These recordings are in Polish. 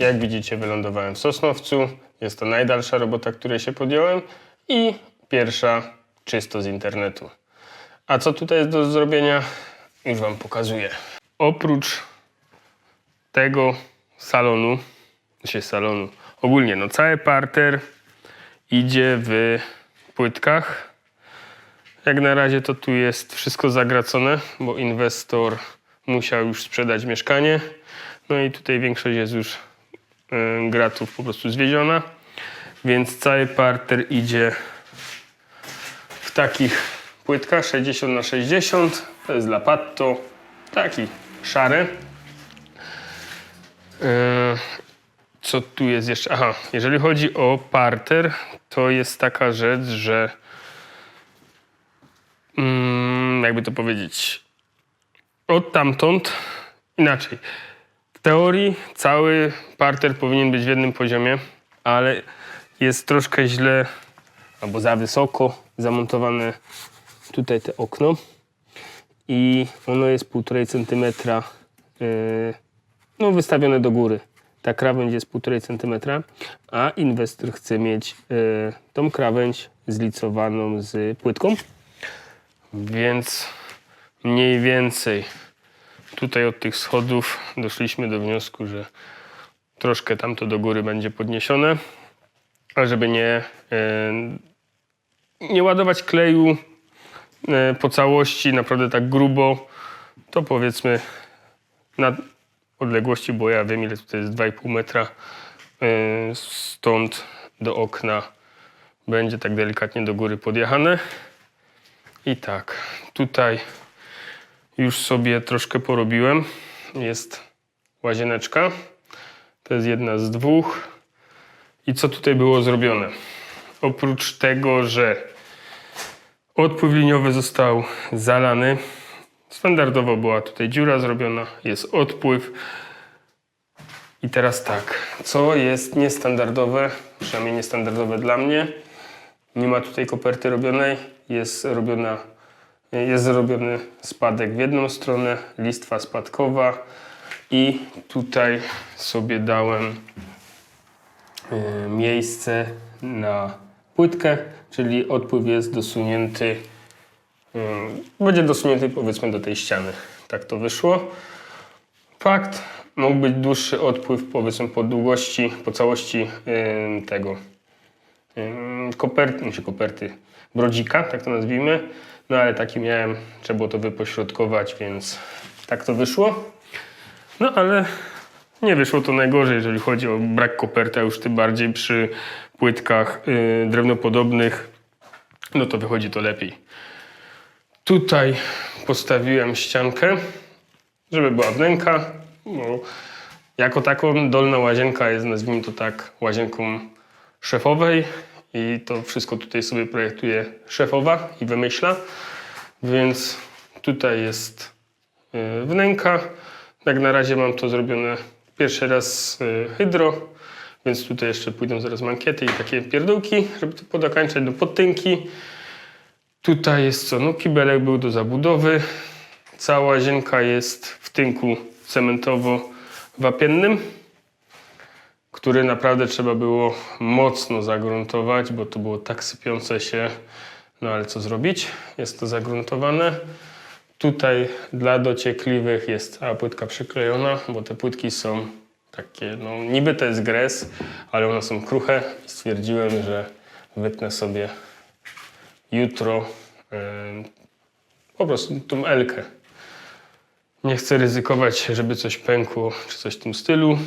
Jak widzicie, wylądowałem w Sosnowcu. Jest to najdalsza robota, której się podjąłem i pierwsza czysto z internetu. A co tutaj jest do zrobienia? Już Wam pokazuję. Oprócz tego salonu, się salonu, ogólnie no cały parter idzie w płytkach. Jak na razie to tu jest wszystko zagracone, bo inwestor musiał już sprzedać mieszkanie. No i tutaj większość jest już y, gratów po prostu zwieziona. Więc cały parter idzie w takich płytkach 60 na 60 To jest dla Patto. Taki szary. Yy, Co tu jest jeszcze? Aha, jeżeli chodzi o parter, to jest taka rzecz, że mm, jakby to powiedzieć, od tamtąd inaczej. W teorii cały parter powinien być w jednym poziomie, ale jest troszkę źle albo za wysoko zamontowane tutaj te okno i ono jest 1,5 cm yy, no, wystawione do góry. Ta krawędź jest 1,5 cm, a inwestor chce mieć yy, tą krawędź zlicowaną z płytką, więc mniej więcej tutaj od tych schodów doszliśmy do wniosku, że troszkę tamto do góry będzie podniesione, a żeby nie, e, nie ładować kleju e, po całości, naprawdę tak grubo, to powiedzmy na odległości, bo ja wiem ile tutaj jest 2,5 metra, e, stąd do okna będzie tak delikatnie do góry podjechane. I tak, tutaj już sobie troszkę porobiłem. Jest łazieneczka. To jest jedna z dwóch. I co tutaj było zrobione? Oprócz tego, że odpływ liniowy został zalany, standardowo była tutaj dziura zrobiona, jest odpływ. I teraz tak, co jest niestandardowe, przynajmniej niestandardowe dla mnie, nie ma tutaj koperty robionej, jest robiona jest zrobiony spadek w jedną stronę, listwa spadkowa. I tutaj sobie dałem e, miejsce na płytkę, czyli odpływ jest dosunięty, e, będzie dosunięty powiedzmy do tej ściany. Tak to wyszło. Fakt, mógł być dłuższy odpływ powiedzmy po długości, po całości tego koperty, się koperty, brodzika, tak to nazwijmy. No ale taki miałem, trzeba było to wypośrodkować, więc tak to wyszło. No ale nie wyszło to najgorzej, jeżeli chodzi o brak koperty, a już tym bardziej przy płytkach yy, drewnopodobnych, no to wychodzi to lepiej. Tutaj postawiłem ściankę, żeby była wnęka. Bo jako taką dolna łazienka jest, nazwijmy to tak, łazienką szefowej i to wszystko tutaj sobie projektuje szefowa i wymyśla. Więc tutaj jest y, wnęka. Jak na razie mam to zrobione pierwszy raz y, hydro, więc tutaj jeszcze pójdą zaraz mankiety i takie pierdółki, żeby to podokańczać do podtynki. Tutaj jest co? No kibelek był do zabudowy. Cała łazienka jest w tynku cementowo-wapiennym który naprawdę trzeba było mocno zagruntować, bo to było tak sypiące się. No ale co zrobić? Jest to zagruntowane. Tutaj dla dociekliwych jest cała płytka przyklejona, bo te płytki są takie, no niby to jest gres, ale one są kruche stwierdziłem, że wytnę sobie jutro yy, po prostu tą elkę. Nie chcę ryzykować, żeby coś pękło czy coś w tym stylu.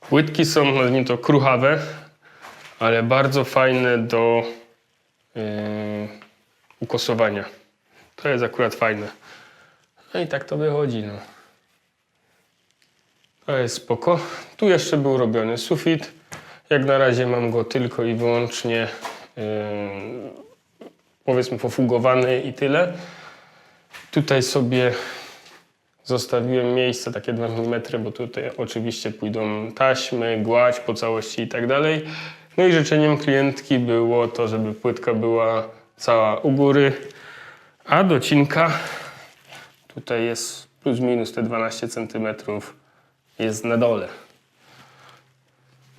Płytki są, nazwijmy to, kruchawe, ale bardzo fajne do yy, ukosowania. To jest akurat fajne. No i tak to wychodzi. No. To jest spoko. Tu jeszcze był robiony sufit. Jak na razie mam go tylko i wyłącznie yy, powiedzmy pofugowany i tyle. Tutaj sobie zostawiłem miejsce takie 2 mm, bo tutaj oczywiście pójdą taśmy, gładź po całości i tak dalej. No i życzeniem klientki było to, żeby płytka była cała u góry, a docinka tutaj jest plus minus te 12 cm jest na dole.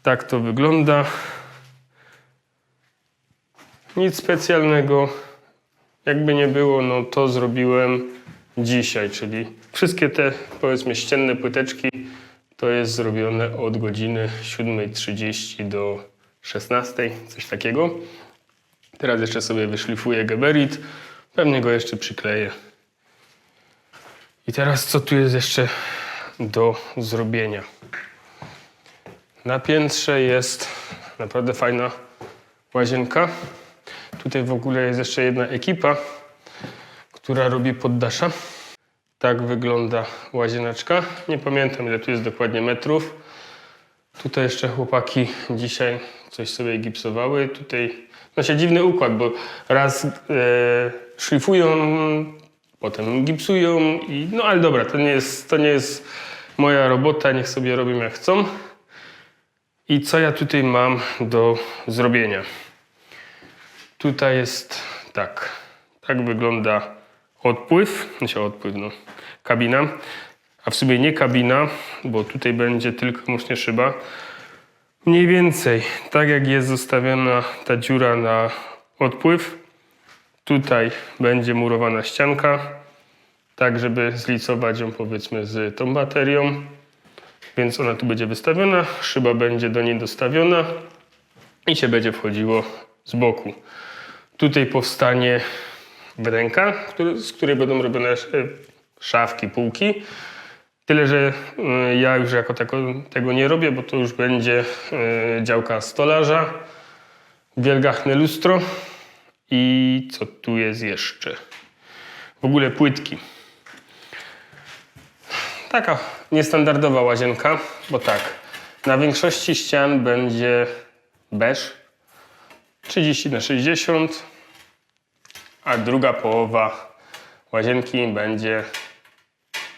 Tak to wygląda. Nic specjalnego. Jakby nie było, no to zrobiłem dzisiaj, czyli wszystkie te powiedzmy ścienne płyteczki to jest zrobione od godziny 7.30 do 16.00, coś takiego. Teraz jeszcze sobie wyszlifuję geberit, pewnie go jeszcze przykleję. I teraz co tu jest jeszcze do zrobienia? Na piętrze jest naprawdę fajna łazienka. Tutaj w ogóle jest jeszcze jedna ekipa, która robi poddasza. Tak wygląda łazieneczka. Nie pamiętam ile tu jest dokładnie metrów. Tutaj jeszcze chłopaki dzisiaj coś sobie gipsowały. Tutaj no się dziwny układ, bo raz e, szlifują, potem gipsują i no ale dobra, to nie jest, to nie jest moja robota, niech sobie robią jak chcą. I co ja tutaj mam do zrobienia? Tutaj jest tak. Tak wygląda odpływ, znaczy odpływ, no, kabina. A w sumie nie kabina, bo tutaj będzie tylko wyłącznie szyba. Mniej więcej tak jak jest zostawiona ta dziura na odpływ, tutaj będzie murowana ścianka, tak żeby zlicować ją powiedzmy z tą baterią. Więc ona tu będzie wystawiona, szyba będzie do niej dostawiona i się będzie wchodziło z boku. Tutaj powstanie który, z której będą robione e, szafki, półki. Tyle, że e, ja już jako tako, tego nie robię, bo to już będzie e, działka stolarza, wielgachne lustro i co tu jest jeszcze? W ogóle płytki. Taka niestandardowa łazienka, bo tak, na większości ścian będzie beż 30 na 60, a druga połowa łazienki będzie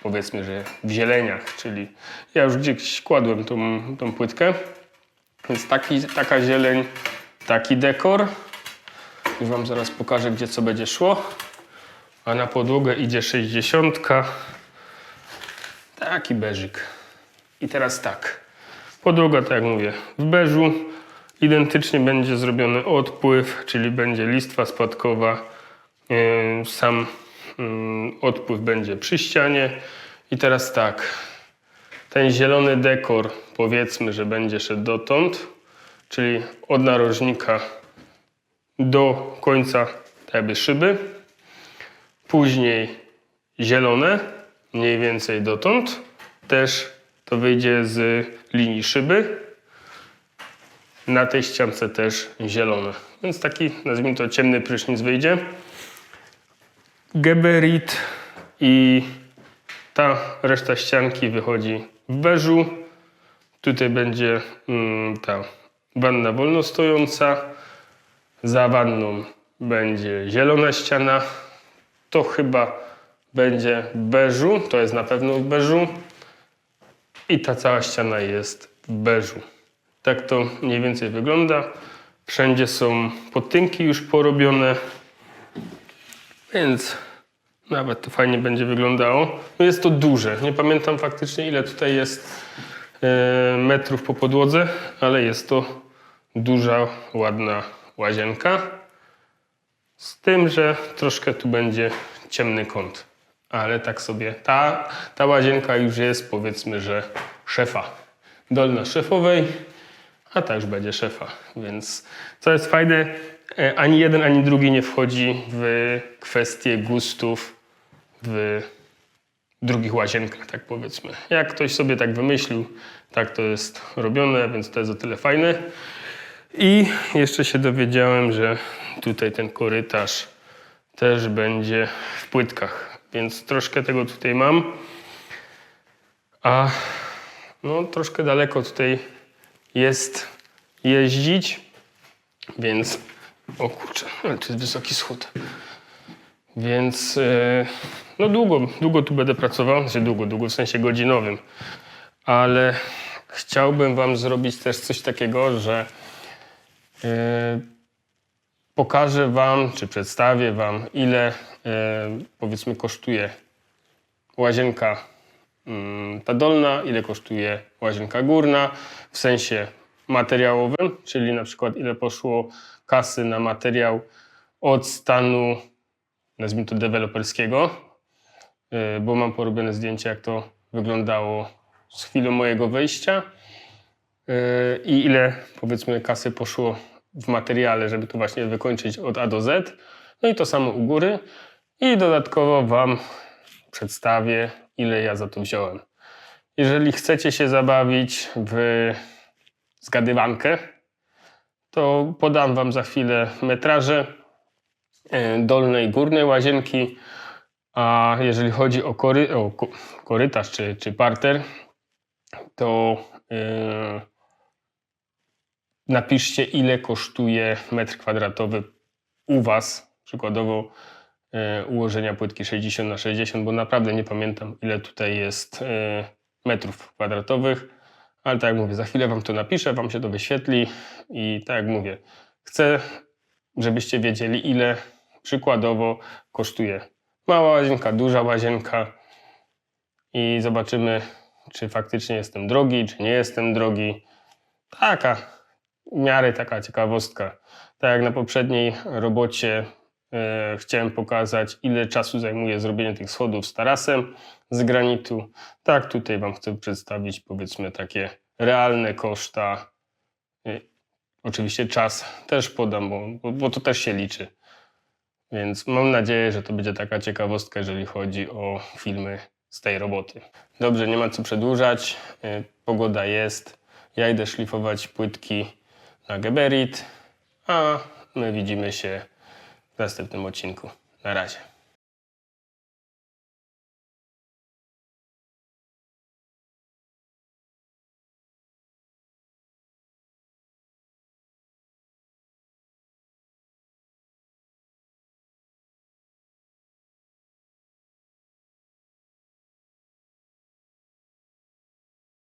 powiedzmy, że w zieleniach, czyli ja już gdzieś kładłem tą, tą płytkę, więc taki, taka zieleń, taki dekor. Już Wam zaraz pokażę, gdzie co będzie szło. A na podłogę idzie 60. Taki beżyk. I teraz tak. Podłoga, tak jak mówię, w beżu. Identycznie będzie zrobiony odpływ, czyli będzie listwa spadkowa. Yy, Sam yy, odpływ będzie przy ścianie. I teraz tak. Ten zielony dekor, powiedzmy, że będzie szedł dotąd, czyli od narożnika do końca jakby szyby. Później zielone, mniej więcej dotąd. Też to wyjdzie z linii szyby. Na tej ściance też zielone. Więc taki, nazwijmy to, ciemny prysznic wyjdzie. Geberit i ta reszta ścianki wychodzi w beżu. Tutaj będzie mm, ta wanna wolno stojąca. Za wanną będzie zielona ściana. To chyba będzie beżu. To jest na pewno w beżu. I ta cała ściana jest w beżu. Tak to mniej więcej wygląda. Wszędzie są podtynki już porobione. Więc nawet to fajnie będzie wyglądało. No jest to duże. Nie pamiętam faktycznie ile tutaj jest e, metrów po podłodze, ale jest to duża, ładna łazienka. Z tym, że troszkę tu będzie ciemny kąt. Ale tak sobie, ta, ta łazienka już jest powiedzmy, że szefa. Dolna szefowej, a ta już będzie szefa. Więc co jest fajne, e, ani jeden, ani drugi nie wchodzi w kwestie gustów w drugich łazienkach, tak powiedzmy. Jak ktoś sobie tak wymyślił, tak to jest robione, więc to jest o tyle fajne. I jeszcze się dowiedziałem, że tutaj ten korytarz też będzie w płytkach, więc troszkę tego tutaj mam. A no troszkę daleko tutaj jest jeździć, więc O kurczę, ale to jest wysoki schód. Więc e, no długo, długo tu będę pracował, znaczy długo, długo w sensie godzinowym, ale chciałbym wam zrobić też coś takiego, że pokażę wam, czy przedstawię wam, ile e, powiedzmy kosztuje łazienka mm, ta dolna, ile kosztuje łazienka górna, w sensie materiałowym, czyli na przykład ile poszło kasy na materiał od stanu, nazwijmy to deweloperskiego, y, bo mam porobione zdjęcie, jak to wyglądało z chwilą mojego wejścia. y, i ile powiedzmy kasy poszło w materiale, żeby to właśnie wykończyć od A do Z. No i to samo u góry. I dodatkowo Wam przedstawię, ile ja za to wziąłem. Jeżeli chcecie się zabawić w zgadywankę, to podam Wam za chwilę metraże e, dolnej i górnej łazienki. A jeżeli chodzi o, kory, o ko- korytarz czy, czy parter, to e, napiszcie, ile kosztuje metr kwadratowy u Was, przykładowo e, ułożenia płytki 60 na 60, bo naprawdę nie pamiętam, ile tutaj jest e, metrów kwadratowych. Ale tak jak mówię, za chwilę Wam to napiszę, Wam się to wyświetli i tak jak mówię, chcę, żebyście wiedzieli, ile przykładowo kosztuje mała łazienka, duża łazienka i zobaczymy, czy faktycznie jestem drogi, czy nie jestem drogi. Taka, miarę taka ciekawostka. Tak jak na poprzedniej robocie e, chciałem pokazać, ile czasu zajmuje zrobienie tych schodów z tarasem z granitu. Tak, tutaj Wam chcę przedstawić, powiedzmy, takie realne koszta. Y, Oczywiście czas też podam, bo, bo, bo to też się liczy. Więc mam nadzieję, że to będzie taka ciekawostka, jeżeli chodzi o filmy z tej roboty. Dobrze, nie ma co przedłużać. Y, Pogoda jest. Ja idę szlifować płytki na Geberit, a my widzimy się w następnym odcinku. Na razie.